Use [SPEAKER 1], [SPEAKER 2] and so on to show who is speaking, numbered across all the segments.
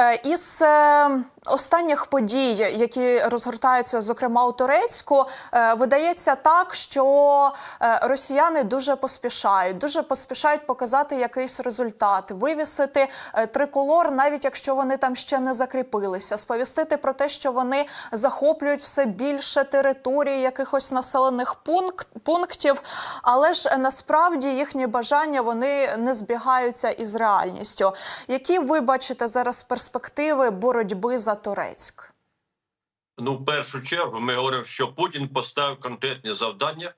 [SPEAKER 1] Е, Із е, останніх подій, які розгортаються, зокрема у Турецьку, е, видається так, що росіяни дуже поспішають, дуже поспішають показати якийсь результат, вивісити триколор, навіть якщо вони там ще не закріпилися, сповістити про те, що вони захоплюють все більше території якихось населених пункт, пунктів, але ж насправді їхні бажання вони не збігаються із реальністю. Які ви бачите зараз перспективи боротьби за Турецьк?
[SPEAKER 2] Ну, в першу чергу, ми говоримо, що Путін поставив конкретні завдання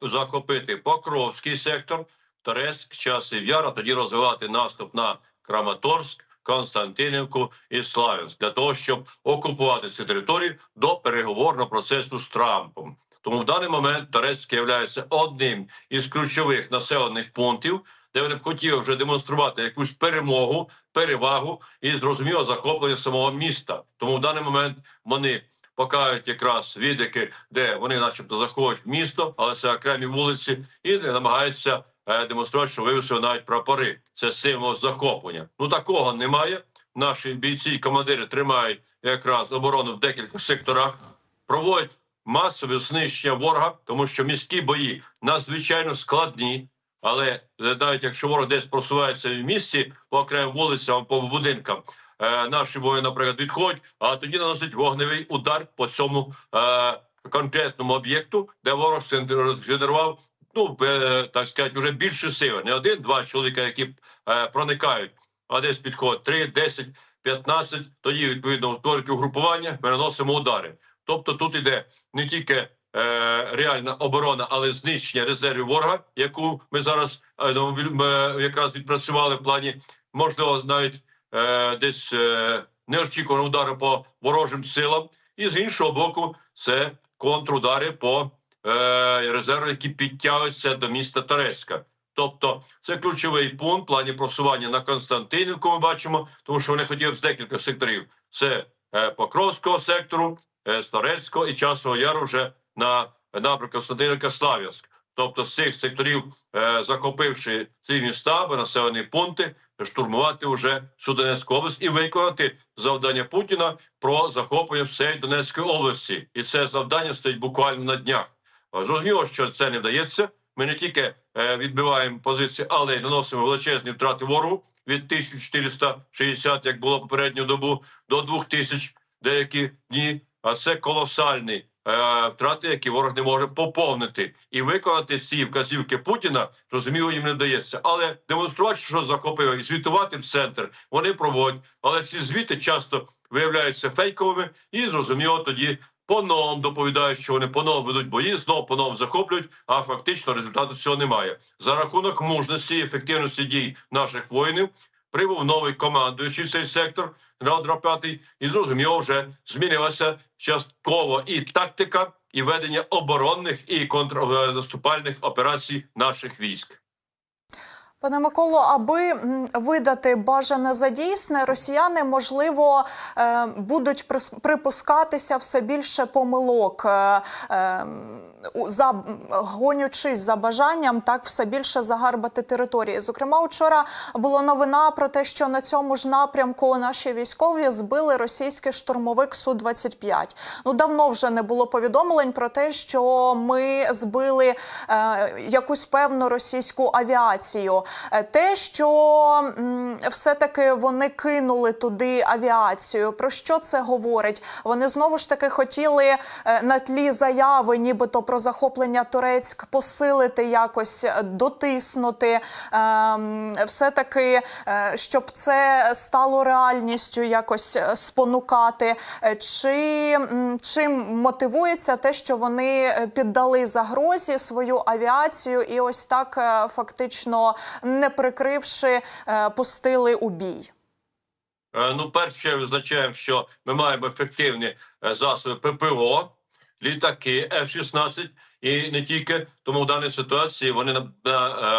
[SPEAKER 2] захопити Покровський сектор, Торецьк, часів яр, а тоді розвивати наступ на Краматорськ, Константинівку і Славянськ для того, щоб окупувати ці території до переговорного процесу з Трампом. Тому в даний момент Торецьк є одним із ключових населених пунктів, де вони б хотіли вже демонструвати якусь перемогу, перевагу і зрозуміло захоплення самого міста. Тому в даний момент вони покажуть якраз відики, де вони, начебто, заходять в місто, але це окремі вулиці, і намагаються е, демонструвати, що вивісили навіть прапори. Це символ захоплення. Ну такого немає. Наші бійці і командири тримають якраз оборону в декількох секторах, проводять масове знищення ворога, тому що міські бої надзвичайно складні. Але навіть якщо ворог десь просувається в місті по окремим вулицям, по будинкам, е, наші воїни, наприклад, відходять, а тоді наносить вогневий удар по цьому е, конкретному об'єкту, де ворог згенерував, ну е, так сказати, вже більше сили. Не один-два чоловіка, які е, проникають, а десь підходить 3, 10, 15, тоді відповідно утворюють угрупування, ми наносимо удари. Тобто тут іде не тільки реальна оборона, але знищення резервів ворога, яку ми зараз е, ну, ми якраз відпрацювали в плані, можливо, навіть е, десь е, неочікуваного удару по ворожим силам, і з іншого боку, це контрудари по е, резервам, які підтягуються до міста Торецька. Тобто це ключовий пункт в плані просування на Константинівку. Ми бачимо, тому що вони хотіли з декілька секторів. Це е, Покровського сектору, е, Старецького і Часового Яру вже на напрямку Константинівка Слав'янськ. Тобто з цих секторів, е, захопивши ці міста населені пункти, штурмувати вже всю Донецьку область і виконати завдання Путіна про захоплення всієї Донецької області. І це завдання стоїть буквально на днях. Зрозуміло, що це не вдається. Ми не тільки е, відбиваємо позиції, але й наносимо величезні втрати ворогу від 1460, як було попередню добу, до 2000 деякі дні. А це колосальні е, втрати, які ворог не може поповнити і виконати ці вказівки Путіна. Розуміло, їм не вдається. Але демонструвати, що захопили, і звітувати в центр вони проводять. Але ці звіти часто виявляються фейковими, і зрозуміло тоді по-новому доповідають, що вони по-новому ведуть бої, знову по-новому захоплюють, а фактично результату цього немає. За рахунок мужності і ефективності дій наших воїнів прибув новий командуючий цей сектор, генерал дроп'ятий і зрозуміло, вже змінилася частково і тактика, і ведення оборонних і контрнаступальних операцій наших військ.
[SPEAKER 1] Пане Миколо, аби видати бажане за дійсне, росіяни можливо е, будуть припускатися все більше помилок, е, е, за гонючись за бажанням, так все більше загарбати території. Зокрема, вчора була новина про те, що на цьому ж напрямку наші військові збили російський штурмовик су 25 Ну давно вже не було повідомлень про те, що ми збили якусь певну російську авіацію. Е, Те, що все-таки вони кинули туди авіацію, про що це говорить? Вони знову ж таки хотіли е, на тлі заяви, нібито про захоплення Турецьк, посилити якось, е, дотиснути, ем, все-таки, е, щоб це стало реальністю, якось спонукати. Чи чим мотивується те, що вони піддали загрозі свою авіацію, і ось так фактично не прикривши, е, пустили у бій?
[SPEAKER 2] Е, Ну, перше, визначаємо, що ми маємо ефективні е, засоби ППО, літаки F-16 і не тільки тому в даній ситуації вони е,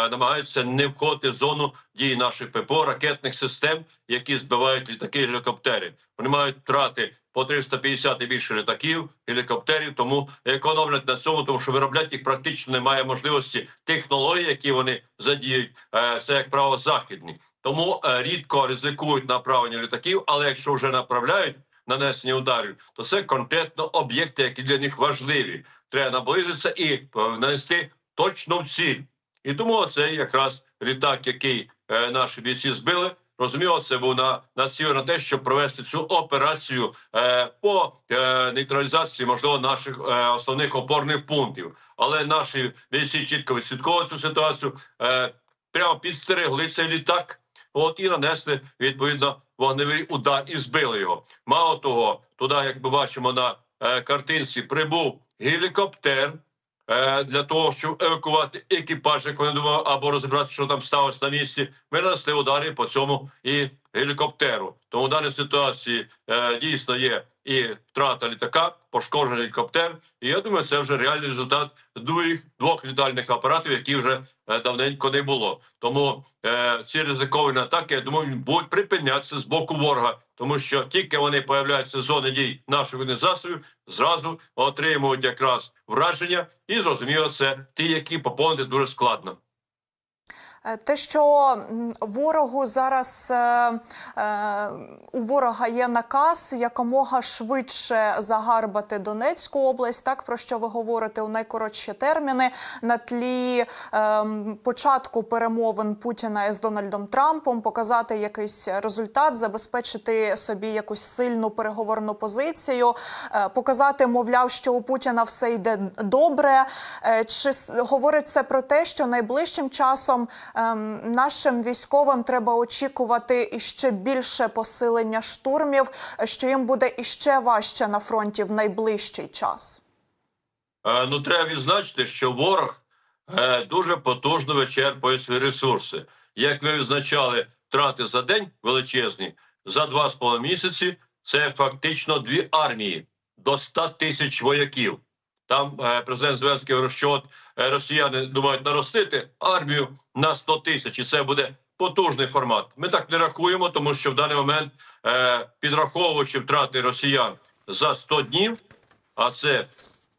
[SPEAKER 2] намагаються не входити в зону дії наших ППО, ракетних систем, які збивають літаки і гелікоптери. Вони мають втрати по 350 і більше літаків, гелікоптерів, тому економлять на цьому, тому що виробляти їх практично немає можливості технологій, які вони задіють. е, Це як правило західні. тому е, рідко ризикують направлення літаків. Але якщо вже направляють нанесення ударів, то це конкретно об'єкти, які для них важливі. Треба наблизитися і нанести точно в ціль. І тому це якраз літак, який е, наші бійці збили. Розуміло, це був на націлений на те, щоб провести цю операцію е, по е, нейтралізації, можливо, наших е, основних опорних пунктів. Але наші бійці чітко відслідковували цю ситуацію, е, прямо підстерегли цей літак, от і нанесли відповідно вогневий удар і збили його. Мало того, туди, як ми бачимо на е, картинці, прибув гелікоптер е, для того, щоб евакувати екіпаж, як вони думали, або розібратися, що там сталося на місці. Ми нанесли удари по цьому і гелікоптеру. Тому в даній ситуації е, дійсно є і втрата літака, пошкоджений гелікоптер. І я думаю, це вже реальний результат двох, двох літальних апаратів, які вже е, давненько не було. Тому е, ці ризиковані атаки, я думаю, будуть припинятися з боку ворога, тому що тільки вони появляються з зони дій наших засобів, зразу отримують якраз враження, і зрозуміло, це ті, які поповнити дуже складно.
[SPEAKER 1] Е, Те, що ворогу зараз е, е, у ворога є наказ якомога швидше загарбати Донецьку область, так про що ви говорите у найкоротші терміни на тлі е, початку перемовин Путіна із Дональдом Трампом, показати якийсь результат, забезпечити собі якусь сильну переговорну позицію, показати, мовляв, що у Путіна все йде добре. Чи говорить це про те, що найближчим часом ем, нашим військовим треба очікувати іще більше посилення штурмів, що їм буде іще важче на фронті в найближчий час?
[SPEAKER 2] Е, Ну, треба відзначити, що ворог е, дуже потужно вичерпує свої ресурси. Як ви відзначали, втрати за день величезні, за два з половиною місяці це фактично дві армії до 100 тисяч вояків. Там е, президент Зеленський говорив, що от, е, росіяни думають наростити армію на 100 тисяч, і це буде потужний формат. Ми так не рахуємо, тому що в даний момент, е, підраховуючи втрати росіян за 100 днів, а це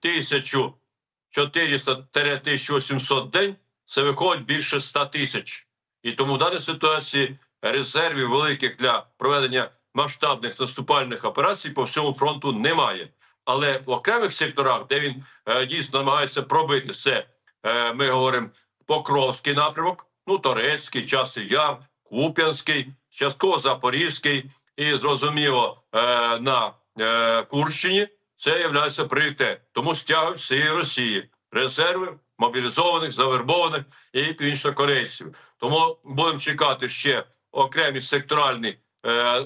[SPEAKER 2] 1400-1800 день, це виходить більше 100 тисяч. І тому в даній ситуації резервів великих для проведення масштабних наступальних операцій по всьому фронту немає. Але в окремих секторах, де він е, дійсно намагається пробити це, е, ми говоримо Покровський напрямок, ну Торецький, Часів Яр, Куп'янський, частково Запорізький і зрозуміло е, на е, Курщині. Це є пріоритет. Тому стягують всієї Росії резерви мобілізованих, завербованих і північнокорейців. Тому будемо чекати ще окремі секторальні е,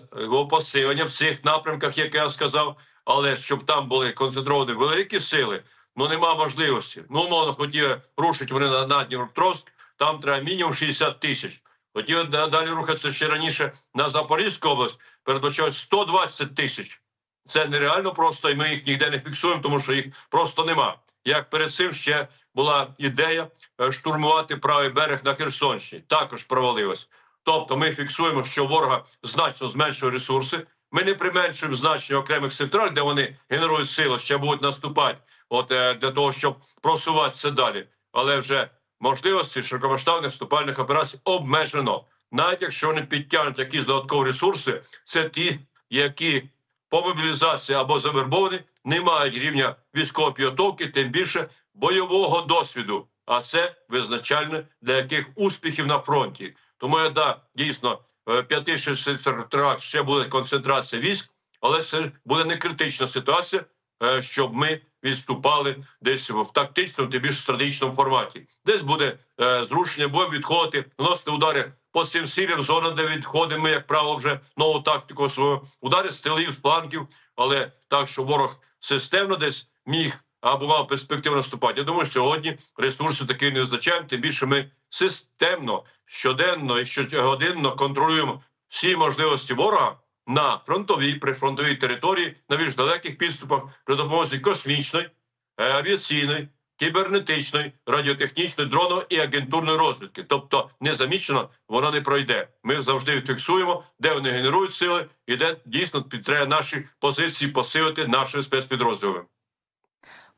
[SPEAKER 2] посилення в цих напрямках, як я сказав. Але щоб там були концентровані великі сили, ну нема можливості. Ну, умовно, хотіли рушити вони на, на Дніпропетровськ, там треба мінімум 60 тисяч. Хотіли да- далі рухатися ще раніше на Запорізьку область, передбачалось 120 тисяч. Це нереально просто, і ми їх ніде не фіксуємо, тому що їх просто нема. Як перед цим ще була ідея е, штурмувати правий берег на Херсонщині, також провалилась. Тобто ми фіксуємо, що ворога значно зменшує ресурси. Ми не применшуємо значення окремих секторів, де вони генерують сили, ще будуть наступати, от е, для того, щоб просуватися далі. Але вже можливості широкомасштабних вступальних операцій обмежено. Навіть якщо вони підтягнуть якісь додаткові ресурси, це ті, які по мобілізації або завербовані, не мають рівня військової підготовки, тим більше бойового досвіду. А це визначальне для яких успіхів на фронті. Тому я да дійсно 5-6 секторах ще буде концентрація військ, але це буде не критична ситуація, е, щоб ми відступали десь в тактичному, тим більш стратегічному форматі. Десь буде е, зрушення, будемо відходити, наносити удари по цим сірим зонам, де відходимо, ми, як правило, вже нову тактику свою удари з тилів, з флангів, але так, що ворог системно десь міг або мав перспективу наступати. Я думаю, сьогодні ресурсів таки не визначаємо, тим більше ми системно, щоденно і щогодинно контролюємо всі можливості ворога на фронтовій, прифронтовій території, на більш далеких підступах при допомозі космічної, е, авіаційної, кібернетичної, радіотехнічної, дронової і агентурної розвідки. Тобто незамічено воно не пройде. Ми завжди фіксуємо, де вони генерують сили і де дійсно треба наші позиції посилити нашими спецпідрозділами.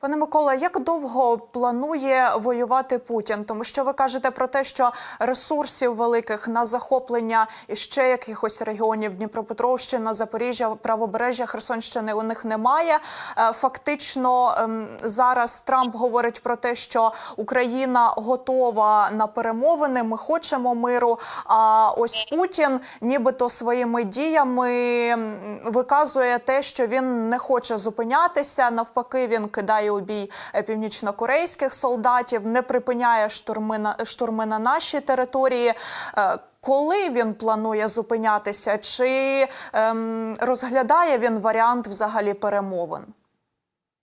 [SPEAKER 1] Пане Микола, як довго планує воювати Путін? Тому що ви кажете про те, що ресурсів великих на захоплення іще якихось регіонів Дніпропетровщина, Запоріжжя, Правобережжя, Херсонщини у них немає. Е, Фактично ем, зараз Трамп говорить про те, що Україна готова на перемовини. Ми хочемо миру. А ось Путін, нібито своїми діями виказує те, що він не хоче зупинятися. Навпаки, він кидає у бій е, північнокорейських солдатів, не припиняє штурми на штурми на нашій території. Е, Коли він планує зупинятися, чи ем, розглядає він варіант взагалі перемовин?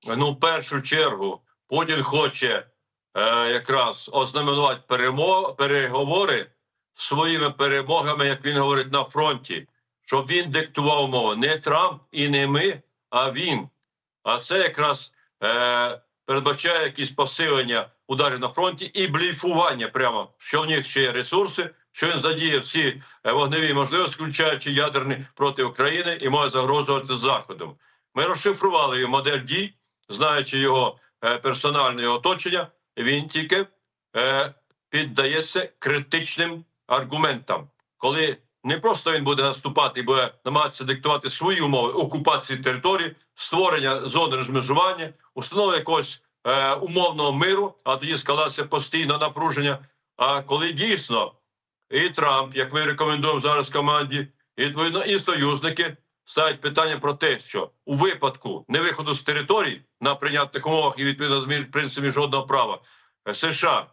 [SPEAKER 2] Ну, в першу чергу, Путін хоче е, якраз ознаменувати перемо, переговори своїми перемогами, як він говорить, на фронті, щоб він диктував умови. Не Трамп і не ми, а він. А це якраз е, передбачає якісь посилення ударів на фронті і бліфування прямо, що в них ще є ресурси, що він задіє всі е, вогневі можливості, включаючи ядерні проти України, і може загрожувати Заходом. Ми розшифрували його модель дій, знаючи його е, персональне оточення, він тільки е, піддається критичним аргументам, коли не просто він буде наступати і буде намагатися диктувати свої умови окупації території, створення зони розмежування, установи якогось е, умовного миру, а тоді скалася постійне напруження. А коли дійсно і Трамп, як ми рекомендуємо зараз команді, і відповідно і союзники ставить питання про те, що у випадку невиходу з територій на прийнятних умовах і відповідно до принципів міжнародного права е, США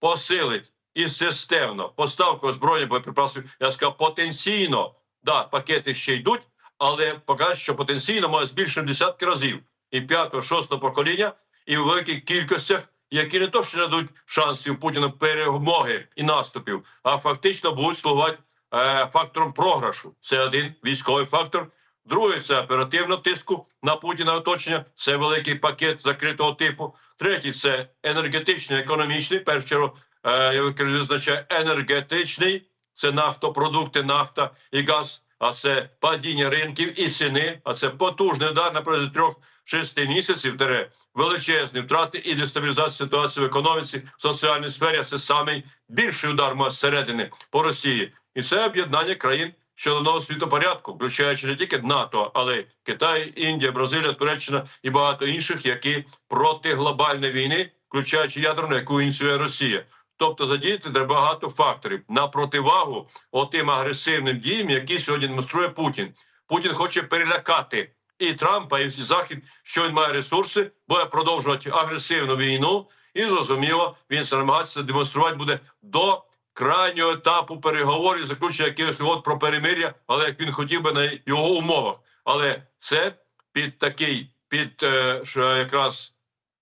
[SPEAKER 2] посилить і системно поставку озброєння боєприпасів, я сказав, потенційно, да, пакети ще йдуть, але поки що потенційно може збільшити десятки разів і п'ятого, шостого покоління, і в великих кількостях, які не то, що дадуть шансів Путіну перемоги і наступів, а фактично будуть слугувати е, фактором програшу. Це один військовий фактор. Другий це оперативно тиску на Путіна оточення. Це великий пакет закритого типу. Третій це енергетичний, економічний. Першу чергу я визначаю енергетичний. Це нафтопродукти, нафта і газ. А це падіння ринків і ціни. А це потужний удар на протязі трьох шести місяців. Тере величезні втрати і дестабілізація ситуації в економіці, в соціальній сфері. Це самий більший удар може зсередини по Росії, і це об'єднання країн щодо нового світопорядку, включаючи не тільки НАТО, але й Китай, Індія, Бразилія, Туреччина і багато інших, які проти глобальної війни, включаючи ядерну, яку ініціює Росія. Тобто задіяти треба багато факторів на противагу отим агресивним діям, які сьогодні демонструє Путін. Путін хоче перелякати і Трампа, і Захід, що він має ресурси, буде продовжувати агресивну війну, і зрозуміло, він намагатися демонструвати буде до крайнього етапу переговорів, заключення якихось угод про перемир'я, але як він хотів би на його умовах. Але це під такий, під е, якраз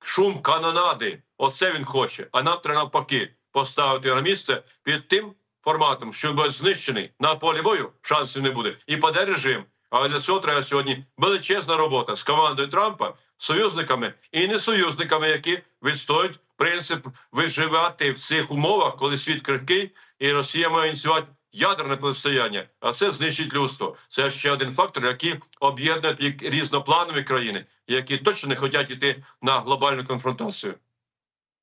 [SPEAKER 2] шум канонади. Оце він хоче. А нам треба навпаки поставити його на місце під тим форматом, що буде знищений на полі бою, шансів не буде, і паде режим. Але для цього треба сьогодні величезна робота з командою Трампа, союзниками і несоюзниками, які відстоюють принцип виживати в цих умовах, коли світ крихкий, і Росія має ініціювати ядерне протистояння. А це знищить людство. Це ще один фактор, який об'єднує різнопланові країни, які точно не хочуть йти на глобальну конфронтацію.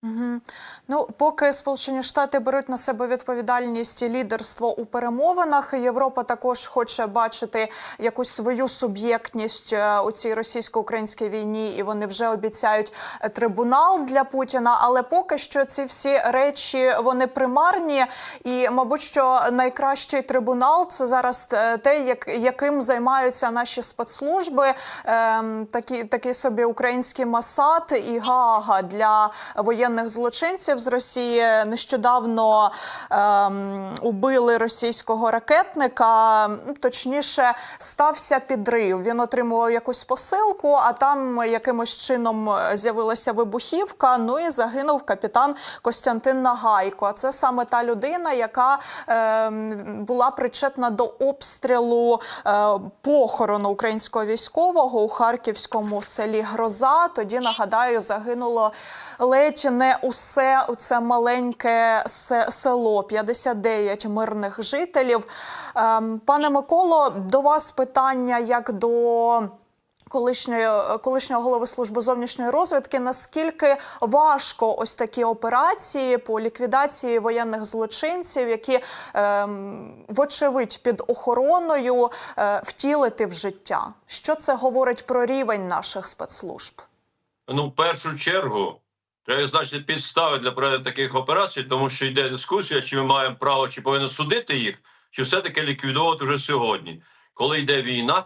[SPEAKER 1] Угу. Ну, поки Сполучені Штати беруть на себе відповідальність і лідерство у перемовинах, Європа також хоче бачити якусь свою суб'єктність е, у цій російсько-українській війні, і вони вже обіцяють е, трибунал для Путіна. Але поки що ці всі речі вони примарні, і мабуть, що найкращий трибунал це зараз е, те, як яким займаються наші спецслужби, ем, такі такі собі український Масад і Гаага для воєнних злочинців з Росії. Нещодавно ем, убили російського ракетника. Точніше, стався підрив. Він отримував якусь посилку, а там якимось чином е, з'явилася вибухівка. Ну і загинув капітан Костянтин Нагайко. Це саме та людина, яка ем, була причетна до обстрілу е, похорону українського військового у харківському селі Гроза. Тоді нагадаю, загинуло ледь не усе це маленьке се- село, 59 мирних жителів. Ем, Пане Миколо, до вас питання як до. Колишньої колишнього голови служби зовнішньої розвідки, наскільки важко ось такі операції по ліквідації воєнних злочинців, які ем, вочевидь під охороною е, втілити в життя? Що це говорить про рівень наших спецслужб?
[SPEAKER 2] Ну, в першу чергу, треба значить підстави для проведення таких операцій, тому що йде дискусія, чи ми маємо право, чи повинні судити їх, чи все-таки ліквідовувати вже сьогодні. Коли йде війна,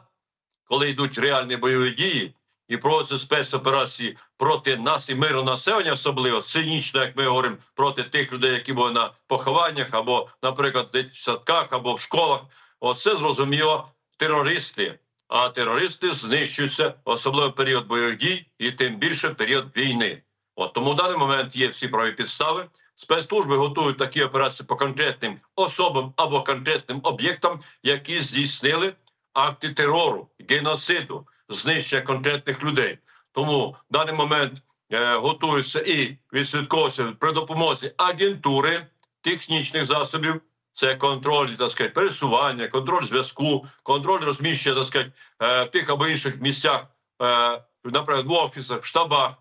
[SPEAKER 2] коли йдуть реальні бойові дії і проводяться спецоперації проти нас і миру населення, особливо цинічно, як ми говоримо, проти тих людей, які були на похованнях, або, наприклад, в дитсадках, або в школах, оце зрозуміло терористи. А терористи знищуються особливо період бойових дій і тим більше період війни. От тому в даний момент є всі праві підстави. Спецслужби готують такі операції по конкретним особам або конкретним об'єктам, які здійснили акти терору, геноциду, знищення конкретних людей. Тому в даний момент е, готуються і відслідковуються при допомозі агентури технічних засобів. Це контроль, так сказати, пересування, контроль зв'язку, контроль розміщення, так сказати, е, в тих або інших місцях, е, наприклад, в офісах, в штабах,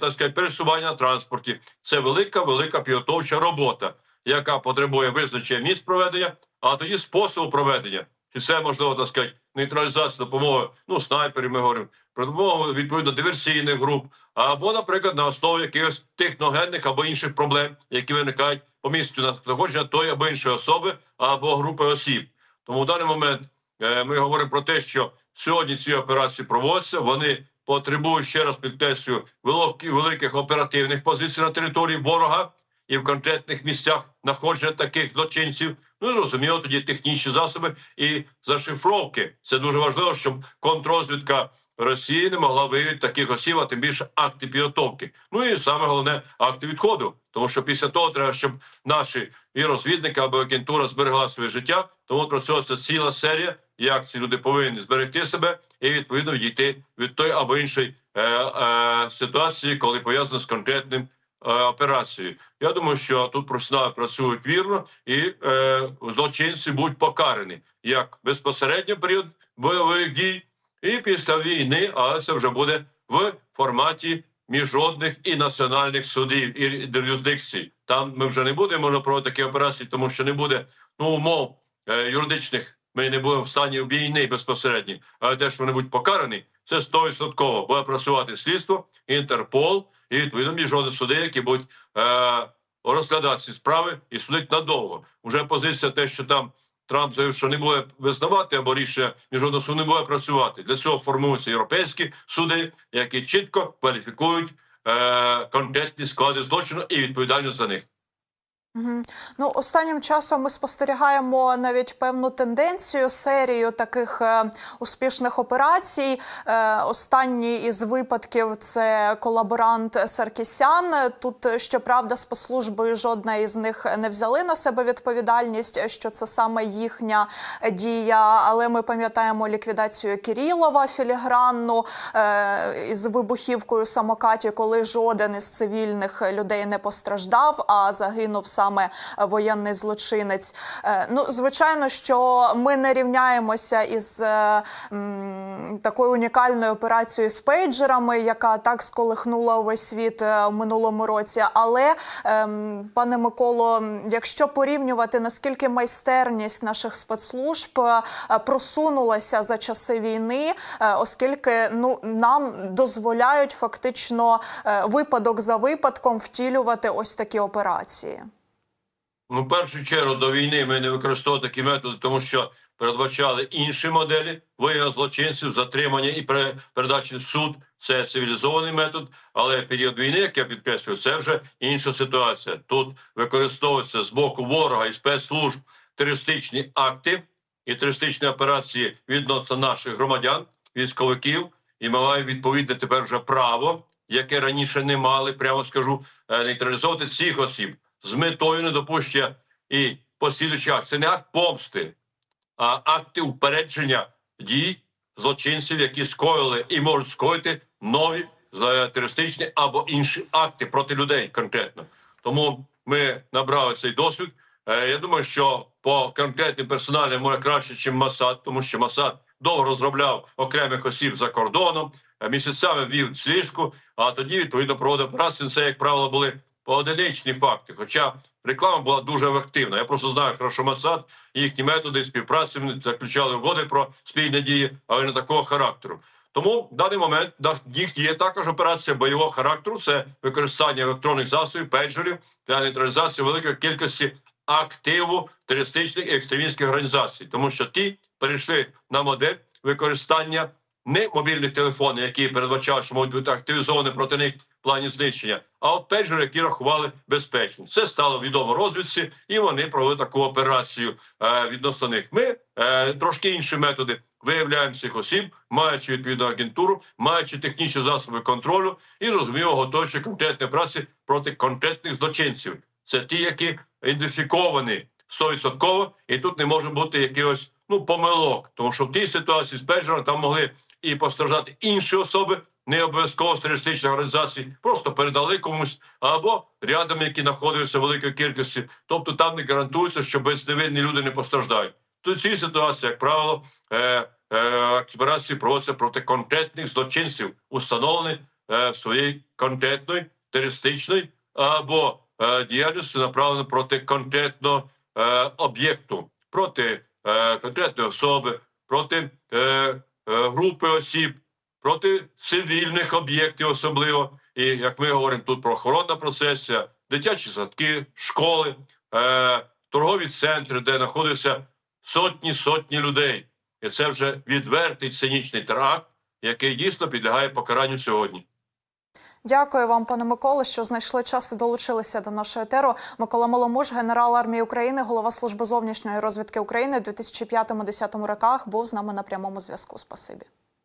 [SPEAKER 2] так сказати, пересування на транспорті. Це велика, велика підготовча робота, яка потребує визначення місць проведення, а тоді способу проведення. Чи це можливо так сказати, нейтралізація допомоги, ну снайперів, ми говоримо, про допомогу відповідно диверсійних груп, або, наприклад, на основі якихось техногенних або інших проблем, які виникають по місцю знаходження тої або іншої особи або групи осіб. Тому в даний момент е, ми говоримо про те, що сьогодні ці операції проводяться. Вони потребують ще раз підкреслюю великих, оперативних позицій на території ворога і в конкретних місцях знаходження таких злочинців. Ну і розуміло, тоді технічні засоби і зашифровки. Це дуже важливо, щоб контррозвідка Росії не могла виявити таких осіб, а тим більше акти підготовки. Ну і саме головне акти відходу. Тому що після того треба, щоб наші і розвідники або агентура зберегла своє життя. Тому працюється ціла серія, як ці люди повинні зберегти себе і відповідно відійти від той або іншої е, е, ситуації, коли пов'язано з конкретним е, операцією. Я думаю, що тут професіонали працюють вірно, і е, злочинці будуть покарані як безпосередньо період бойових дій, і після війни, але це вже буде в форматі міжнародних і національних судів і юрисдикцій. Там ми вже не будемо проводити такі операції, тому що не буде ну умов е, юридичних. Ми не будемо в стані війни безпосередньо, але те, що вони будуть покарані, це 100% буде працювати слідство, Інтерпол і відповідно міжнародні суди, які будуть е, розглядати ці справи і судити надовго. Уже позиція, те, що там Трамп заявив, що не буде визнавати або рішення міжнародного суду не буде працювати. Для цього формуються європейські суди, які чітко кваліфікують е, конкретні склади злочину і відповідальність за них.
[SPEAKER 1] Ну, останнім часом ми спостерігаємо навіть певну тенденцію, серію таких е, успішних операцій. Е, останній із випадків це колаборант Саркісян. Тут, е, щоправда, спецслужби жодна із них не взяли на себе відповідальність, що це саме їхня дія. Але ми пам'ятаємо ліквідацію Кирилова філігранну е, із вибухівкою самокаті, коли жоден із цивільних людей не постраждав, а загинув саме воєнний злочинець. Е, Ну, звичайно, що ми не рівняємося із е, такою унікальною операцією з пейджерами, яка так сколихнула увесь світ е, в минулому році. Але, ем, пане Миколо, якщо порівнювати наскільки майстерність наших спецслужб е, просунулася за часи війни, е, оскільки ну нам дозволяють фактично е, випадок за випадком втілювати ось такі операції.
[SPEAKER 2] Ну, в першу чергу до війни ми не використовували такі методи, тому що передбачали інші моделі виявлення злочинців, затримання і пере- передачі в суд. Це цивілізований метод, але період війни, як я підкреслюю, це вже інша ситуація. Тут використовуються з боку ворога і спецслужб терористичні акти і терористичні операції відносно наших громадян, військовиків, і ми маємо відповідне тепер вже право, яке раніше не мали, прямо скажу, е, нейтралізовувати цих осіб з метою недопущення і послідуючих акт. Це не акт помсти, а акти упередження дій злочинців, які скоїли і можуть скоїти нові терористичні або інші акти проти людей конкретно. Тому ми набрали цей досвід. Е, Я думаю, що по конкретним персоналям може краще, ніж Масад, тому що Масад довго розробляв окремих осіб за кордоном, е, місяцями вів сліжку, а тоді відповідно проводив операцію. Це, як правило, були поодиничні факти. Хоча реклама була дуже ефективна. Я просто знаю, що Масад їхні методи співпраці заключали угоди про спільні дії, але не такого характеру. Тому в даний момент їх є також операція бойового характеру. Це використання електронних засобів, пейджерів для нейтралізації великої кількості активу терористичних і екстремістських організацій, тому що ті перейшли на модель використання не мобільних телефонів, які передбачали, що можуть бути активізовані проти них в плані знищення, а от пейджери, які рахували безпечні. Це стало відомо розвідці, і вони провели таку операцію е, відносно них. Ми е, трошки інші методи виявляємо цих осіб, маючи відповідну агентуру, маючи технічні засоби контролю і розуміємо, готуючи конкретні операції проти конкретних злочинців. Це ті, які ідентифіковані 100%, і тут не може бути якихось ну помилок, тому що в тій ситуації з пейджером там могли і постраждати інші особи, не обов'язково з терористичних організацій, просто передали комусь або рядом, які знаходилися в великій кількості. Тобто там не гарантується, що безневинні люди не постраждають. Тут в цій ситуації, як правило, е, е, операції проводяться проти конкретних злочинців, установлених е, своєї конкретної терористичної або е, діяльністю направлено проти конкретного е, об'єкту, проти е, конкретної особи, проти е, групи осіб, проти цивільних об'єктів, особливо. І як ми говоримо тут про охоронна процесія, дитячі садки, школи, е, торгові центри, де знаходяться сотні сотні людей. І це вже відвертий цинічний теракт, який дійсно підлягає покаранню сьогодні.
[SPEAKER 1] Дякую вам, пане Миколо, що знайшли час і долучилися до нашого етеру. Микола Маломуж, генерал армії України, голова служби зовнішньої розвідки України у 2005-2010 роках, був з нами на прямому зв'язку. Спасибі.